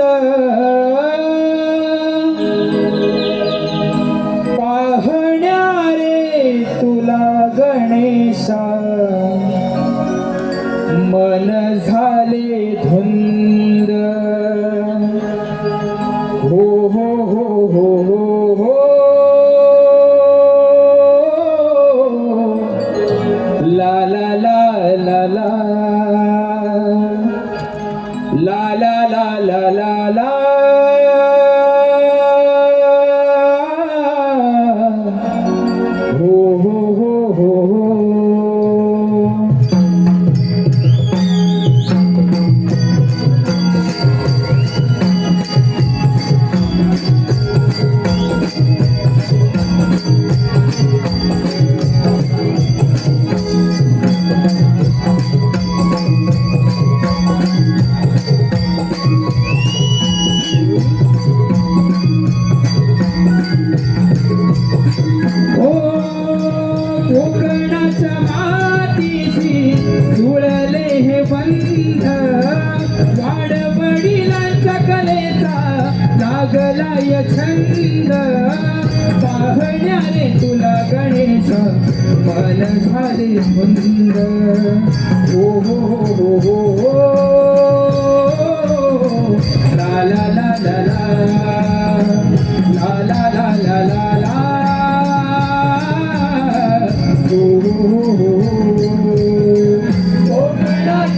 love. समाधीशी जुळले हे बंध? वाड वडिलांच्या कलेचा लागला छंद. पाहण्याने तुला गणेश मन झाले मंद. हो हो हो, हो, हो. Oh, my god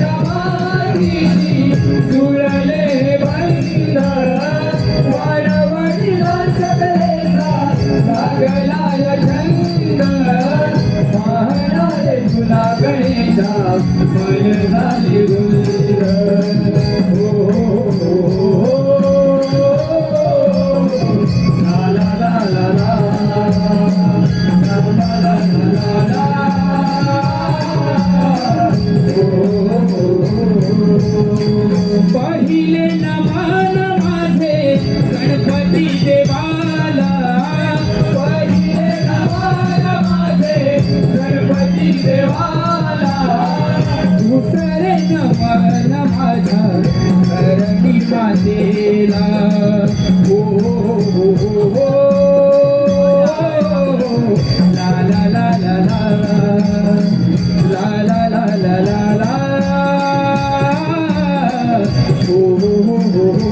पाहिले नमान माझे गणपती देवाला पाहिले नमान माझे गणपती देवाला. उतरे नमान माझा मातेला oh, oh, oh.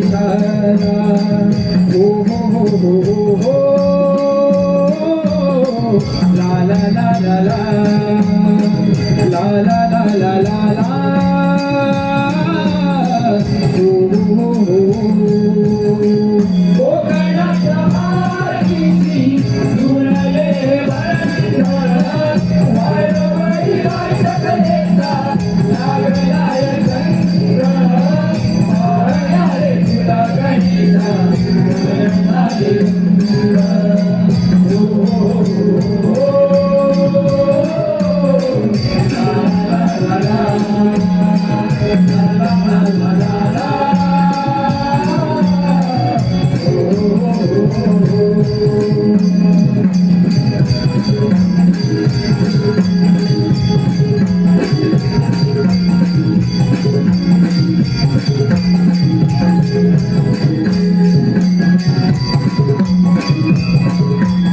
Hare Hare, Oh, oh, oh, oh. oh.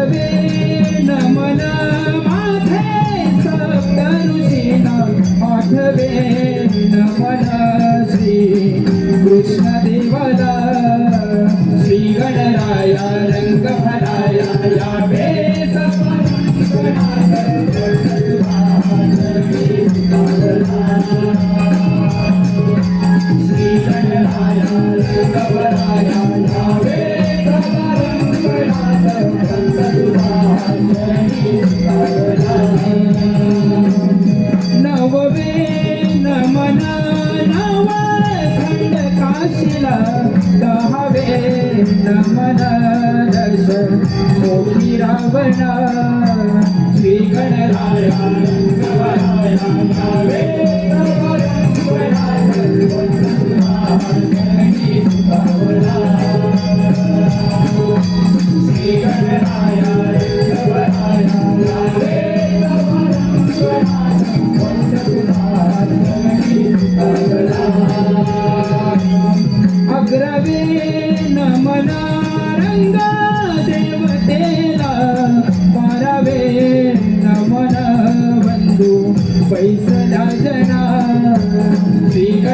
आठवे नमना माथे सप्तऋषीना. आठवे नमना श्री कृष्णदेवला. श्री गणराया रंगभराया यावे सपनाया दश मोठी रावणा श्री गणराया